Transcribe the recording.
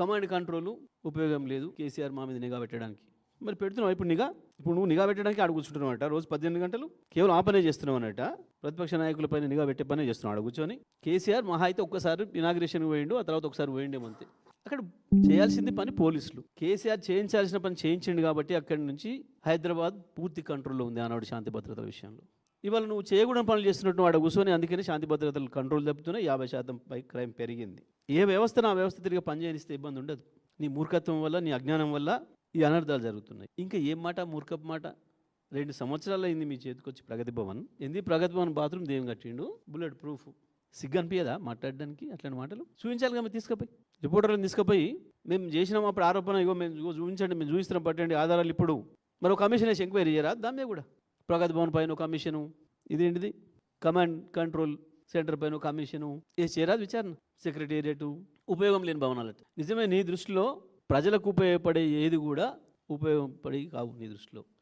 Command control ఉపయోగం లేదు. కేసీఆర్ మా మీద నిఘా పెట్టడానికి. మరి పెడుతున్నావు? ఇప్పుడు నిఘా? ఇప్పుడు నువ్వు నిఘా పెట్టడానికి ఆడ కూర్చుంటున్నావు అంట రోజు పద్దెనిమిది గంటలు కేవలం ఆ పనే చేస్తున్నావు అనట ప్రతిపక్ష నాయకులపైన నిఘా పెట్టే పనే చేస్తున్నావు ఆడ కూర్చొని. కేసీఆర్ మహా అయితే ఒక్కసారి ఇనాగ్రేషన్ పోయిండు ఆ తర్వాత ఒకసారి పోయిండేమంతే అక్కడ చేయాల్సింది పని పోలీసులు. కేసీఆర్ చేయించాల్సిన పని చేయించిండు కాబట్టి అక్కడి నుంచి హైదరాబాద్ పూర్తి కంట్రోల్లో ఉంది ఆనాడు శాంతి భద్రతల విషయంలో. ఇవాళ నువ్వు చేయకూడని పనులు చేస్తున్నట్టు వాడు కూర్చొని అందుకని శాంతి భద్రతలు కంట్రోల్ తప్పుతున్నాయి యాభై శాతం పై క్రైమ్ పెరిగింది. ఏ వ్యవస్థను ఆ వ్యవస్థ తిరిగి పనిచేయనిస్తే ఇబ్బంది ఉండదు. నీ మూర్ఖత్వం వల్ల నీ అజ్ఞానం వల్ల ఈ అనర్థాలు జరుగుతున్నాయి. ఇంకా ఏం మాట? మూర్ఖపు మాట? రెండు సంవత్సరాలు అయింది మీ చేతికి వచ్చి ప్రగతి భవన్. ఎందుకు ప్రగతి భవన్ బాత్రూమ్ దేం కట్టిండు? Bullet proof. సిగ్గు అనిపించదా మాట్లాడడానికి అట్లాంటి మాటలు? చూపించాలి కదా తీసుకుపోయి. రిపోర్టర్లను తీసుకుపోయి మేము చేసినాం అప్పుడు ఆరోపణ ఇగో మేము చూపించండి మేము చూపిస్తున్నాం పట్టండి ఆధారాలు ఇప్పుడు. మరో కమిషన్ వేసి ఎంక్వైరీ చేయరా? దాని మీద కూడా. ప్రగతి భవన్ పైన ఒక కమిషను. ఇదేంటిది? కమాండ్ కంట్రోల్ సెంటర్ పైన కమిషను ఏ చేరాదు విచారణ. సెక్రటేరియట్ ఉపయోగం లేని భవనాలట. నిజమే నీ దృష్టిలో ప్రజలకు ఉపయోగపడే ఏది కూడా ఉపయోగపడి కావు నీ దృష్టిలో.